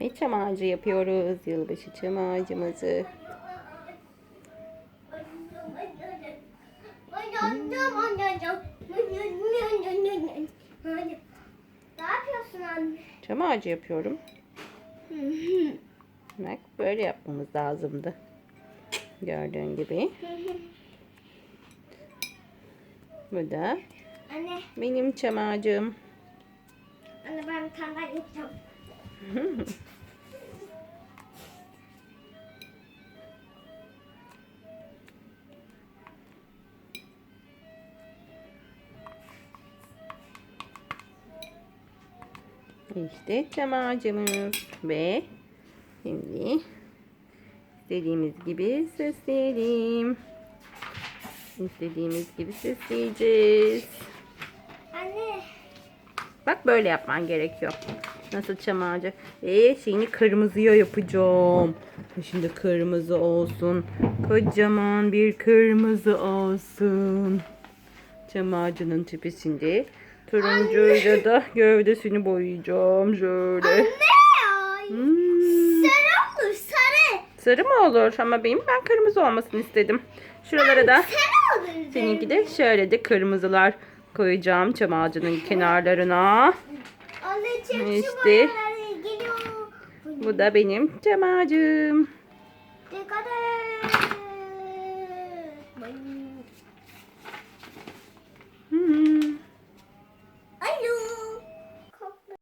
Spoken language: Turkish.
Ve çam ağacı yapıyoruz. Yılbaşı çam ağacımızı. Ne yapıyorsun anne? Çam ağacı yapıyorum. Bak böyle yapmamız lazımdı. Gördüğün gibi. Bu da Anne, benim çam ağacım. anne ben bir tane daha yapacağım. İşte ağacımız ve şimdi istediğimiz gibi süsleyelim. İstediğimiz gibi süsleyeceğiz. Anne, Bak böyle yapman gerekiyor. Nasıl çam ağacı. Ve şeyini kırmızıya yapacağım. Şimdi kırmızı olsun. Kocaman bir kırmızı olsun. Çam ağacının tepesinde. Turuncuyla da gövdesini boyayacağım. Şöyle. ne? Hmm. Sarı olur, sarı. Sarı mı olur? Ama benim ben kırmızı olmasını istedim. Şuralara da Sarı olur. seninki de şöyle de kırmızılar koyacağım çam ağacının kenarlarına. İşte. Bu da benim çam ağacım. Dikkat et.